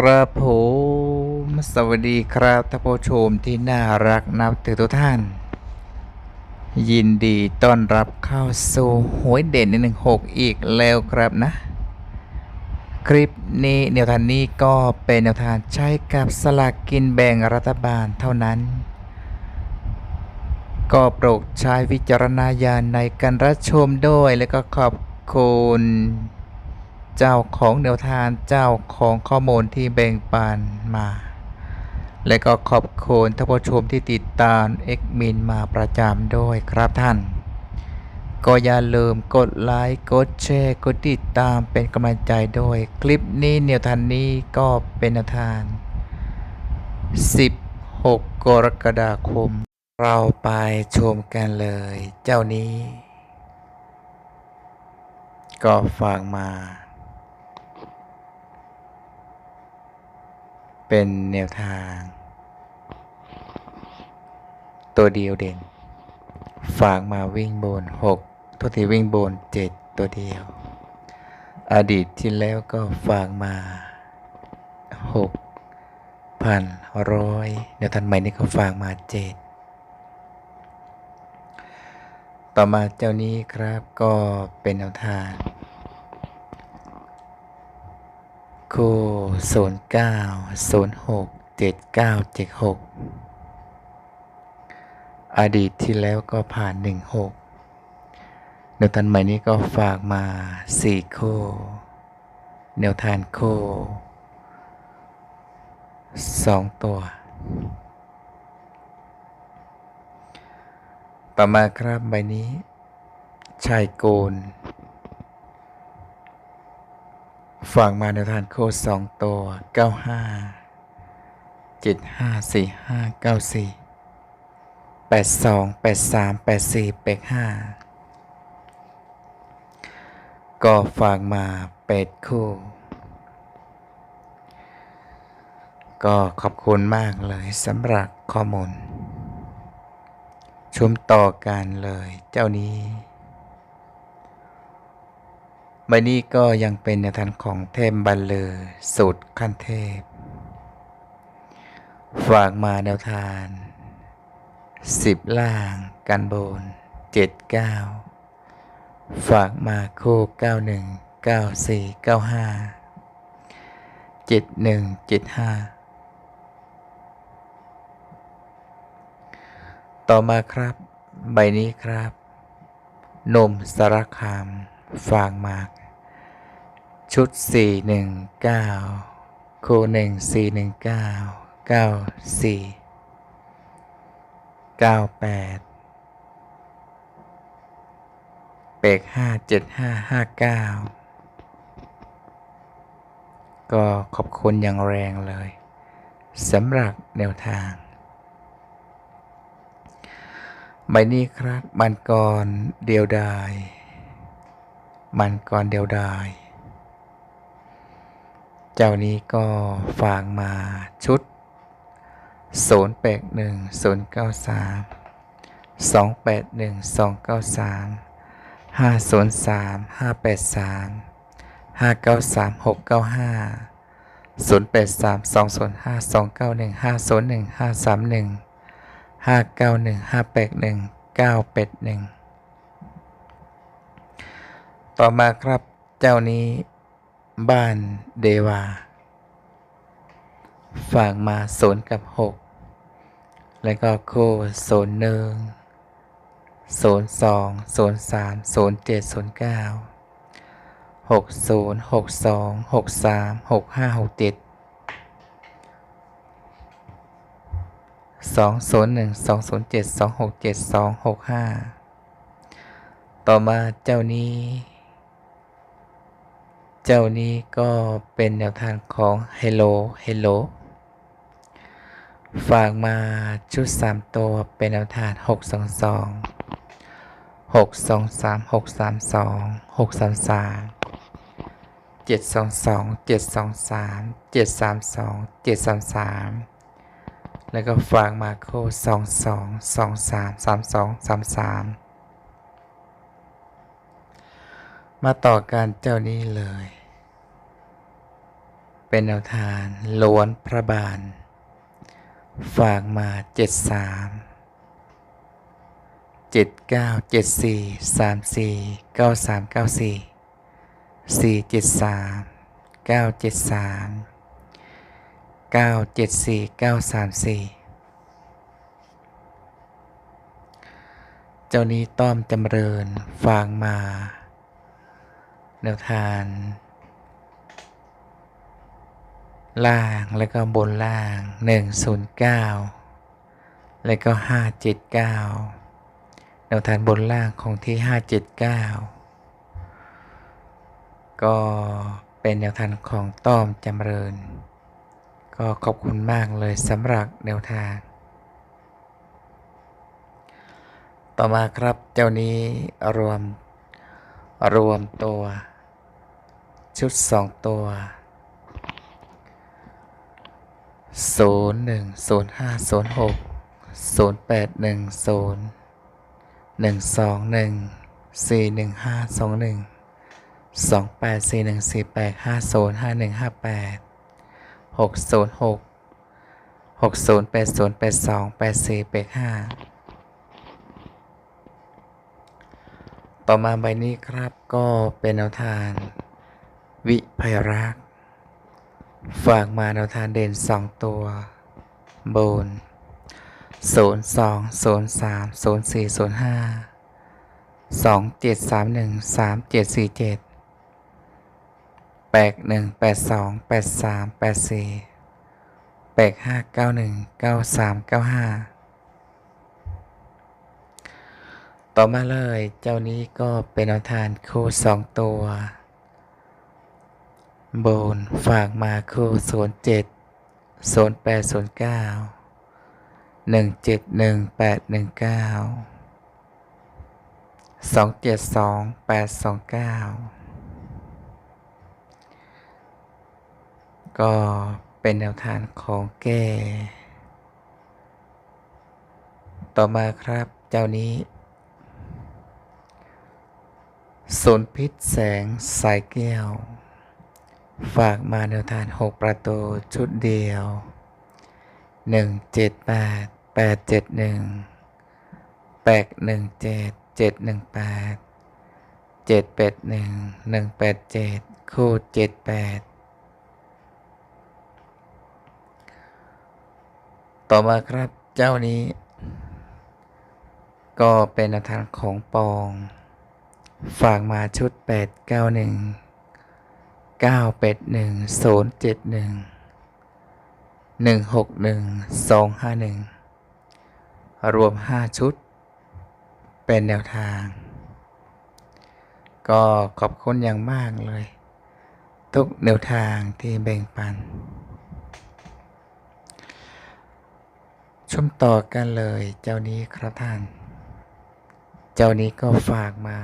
ครับผมสวัสดีครับท่านผู้ชมที่น่ารักนับถือทุกท่าน ยินดีต้อนรับเข้าสู่หวยเด่นหนึ่งหกอีกแล้วครับนะ คลิปนี้แนวทางนี้ก็เป็นแนวทางใช้กับสลากกินแบ่งรัฐบาลเท่านั้น ก็โปรดใช้วิจารณญาณในการรับชมด้วย แล้วก็ขอบคุณ เจ้าของแนวทางเจ้าของข้อมูลที่แบ่งปันมา และก็ขอบคุณท่านผู้ชมที่ติดตามเอ็กมินมาประจำด้วยครับท่าน ก็อย่าลืมกดไลค์กดแชร์กดติดตามเป็นกำลังใจด้วยคลิปนี้แนวทางนี้ก็เป็นแนวทาง 16 กรกฎาคม เราไปชมกันเลย เจ้านี้ ก็ฝากมา เป็นแนวทาง ตัวเดียวเด่น ฝากมาวิ่งบน 6 ตัวที่วิ่งบน 7 ตัวเดียว อดีตที่แล้วก็ฝากมา 6 พันร้อยแนวทางใหม่นี่ก็ฝากมา 7 ต่อมาเจ้านี้ครับก็เป็นแนวทาง คู่ศูนย์เก้าศูนย์หกเจ็ดเก้าเจ็ดหกอดีตที่แล้วก็ผ่านหนึ่งหกแนวทางใหม่นี้ก็ฝากมาสี่คู่แนวทางคู่สองตัว ต่อมาครับใบนี้ชายโกน ฝากมาในทานโค้ดสองตัวเก้าห้าเจ็ดห้าสี่ห้าเก้าสี่แปดสองแปดสามแปดสี่แปดห้าก็ฝากมาแปดคู่ ก็ขอบคุณมากเลยสำหรับข้อมูล ชมต่อกันเลยเจ้านี้ ใบนี้ก็ยังเป็นแนวทางของเทมบัลเลอร์สูตรขั้นเทพ ฝากมาแนวทางสิบล่างกันบนเจ็ดเก้าฝากมาคู่เก้าหนึ่งเก้าสี่เก้าห้าเจ็ดหนึ่งเจ็ดห้าต่อมาครับ ใบนี้ครับนมสารคาม ฝากมาก ชุด 419 คู่ 1 419 94 98 เปก 5 75 59 ก็ขอบคุณอย่างแรงเลยสำหรับแนวทางใบนี้ครับมันกรเดียวดาย มันก่อนเดียวดายเจ้านี้ก็ฝากมาชุด0 8 1 0 9 3 2 8 1 2 9 3 5 0 3 5 8 3 5 9 3 6 9 5 0 8 3 2 0 5 2 9 1 5 0 1 5 3 1 5 9 1 5 8 1 9 8 1 ต่อมาครับเจ้านี้ บ้านเดวา ฝากมาศูนย์กับหกแล้วก็คู่ศูนย์หนึ่งศูนย์สองศูนย์สามศูนย์เจ็ดศูนย์เก้าหกศูนย์หกสองหกสามหกห้าหกเจ็ดสองศูนย์หนึ่งสองศูนย์เจ็ดสองหกเจ็ดสองหกห้าต่อมาเจ้านี้ เจ้านี้ก็เป็นแนวทางของ Hello Hello ฝากมาชุดสามตัวเป็นแนวทางหกสองสองหกสองสามหกสามสองหกสามสามเจ็ดสองสองเจ็ดสองสามเจ็ดสามสองเจ็ดสามสามแล้วก็ฝากมาโคสองสองสองสามสามสองสามสามมาต่อการเจ้านี้เลย เป็นแนวทางล้วนพระบาน ฝากมาเจ็ดสามเจ็ดเก้าเจ็ดสี่สามสี่เก้าสามเก้าสี่สี่เจ็ดสามเก้าเจ็ดสามเก้าเจ็ดสี่เก้าสามสี่เจ้านี้ต้อมจำเริญ ฝากมา แนวทาง ล่างแล้วก็บนล่าง 109 แล้วก็ 579แนวทางบนล่างของที่ 579 ก็เป็นแนวทางของต้อมจำเริญ ก็ขอบคุณมากเลยสำหรับแนวทาง ต่อมาครับเจ้านี้รวมรวมตัว ชุด 2 ตัว ศูนย์หนึ่งศูนย์ห้าศูนย์หกศูนย์แปดหนึ่งศูนย์หนึ่งสองหนึ่งสี่หนึ่งห้าสองหนึ่งสองแปดสี่หนึ่งสี่แปดห้าศูนย์ห้าหนึ่งห้าแปดหกศูนย์หกหกศูนย์แปดศูนย์แปดสองแปดสี่แปดห้าต่อมาใบนี้ครับก็เป็นแนวทาง วิภัยรักษ์ ฝากมาแนวทางเด่นสองตัว บนศูนย์สองศูนย์สามศูนย์สี่ศูนย์ห้าสองเจ็ดสามหนึ่งสามเจ็ดสี่เจ็ดแปดหนึ่งแปดสองแปดสามแปดสี่แปดห้าเก้าหนึ่งเก้าสามเก้าห้าต่อมาเลยเจ้านี้ก็เป็นแนวทางคู่สองตัว โบนฝากมาคู่ศูนย์เจ็ดศูนย์แปดศูนย์เก้าหนึ่งเจ็ดหนึ่งแปดหนึ่งเก้าสองเจ็ดสองแปดสองเก้าก็เป็นแนวทางของแกต่อมาครับเจ้านี้ศูนพิษแสงสายแก้ว ฝากมาแนวทางหกประตูชุดเดียวหนึ่งเจ็ดแปดแปดเจ็ดหนึ่งแปดหนึ่งเจ็ดเจ็ดหนึ่งแปดเจ็ดแปดหนึ่งหนึ่งแปดเจ็ดคู่เจ็ดแปดต่อมาครับเจ้านี้ ก็เป็นแนวทางของปอง ฝากมาชุดแปดเก้าหนึ่งเป็ดหนึ่งศูนย์เจ็ดหนึ่งหนึ่งหกหนึ่งสองห้าหนึ่งรวมห้าชุด เป็นแนวทาง ก็ขอบคุณอย่างมากเลย ทุกแนวทางที่แบ่งปัน ชมต่อกันเลยเจ้านี้ครับท่าน เจ้านี้ก็ฝากมา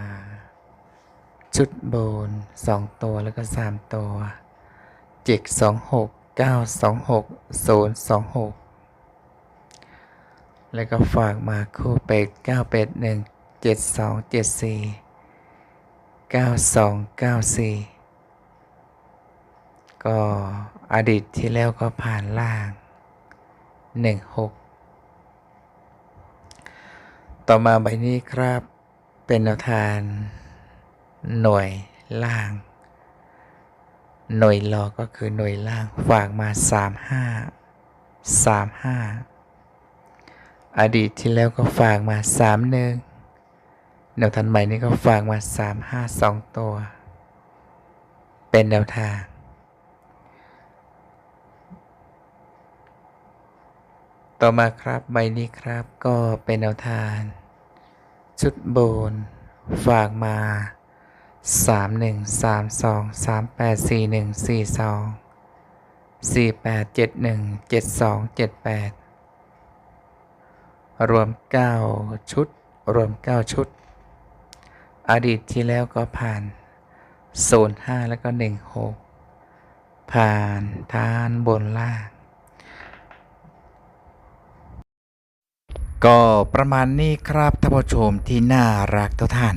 ชุดโบนสองตัวแล้วก็สามตัวเจ็ดสองหกเก้าสองหกศูนย์สองหกแล้วก็ฝากมาคู่เป็ดเก้าเป็ดหนึ่งเจ็ดสองเจ็ดสี่เก้าสองเก้าสี่ก็อดีตที่แล้วก็ผ่านล่างหนึ่งหกต่อมาใบนี้ครับเป็นแนวทาง หน่วยล่าง หน่วยรอก็คือหน่วยล่างฝากมา 35 35 อดีตที่แล้วก็ฝากมา 31แนวทางใหม่นี้ก็ฝากมา 35 2 ตัว เป็นแนวทางต่อมาครับใบนี้ครับก็เป็นแนวทางชุดโบน ฝากมา สามหนึ่งสามสองสามแปดสี่หนึ่งสี่สองสี่แปดเจ็ดหนึ่งเจ็ดสองเจ็ดแปดรวมเก้าชุด รวมเก้าชุด อดีตที่แล้วก็ผ่านโซนย์ห้าแล้วก็หนึ่งหกผ่านทานบนล่าง ก็ประมาณนี้ครับท่านผู้ชมที่น่ารักทุกท่าน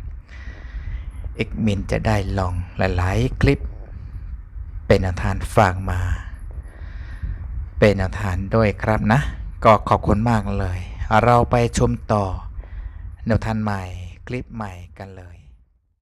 เอกมินจะได้ลองหลาย ๆ คลิป เป็นอนวทานฝากมา เป็นอนวทานด้วยครับนะ ก็ขอบคุณมากเลย เราไปชมต่อแนวทานใหม่คลิปใหม่กันเลย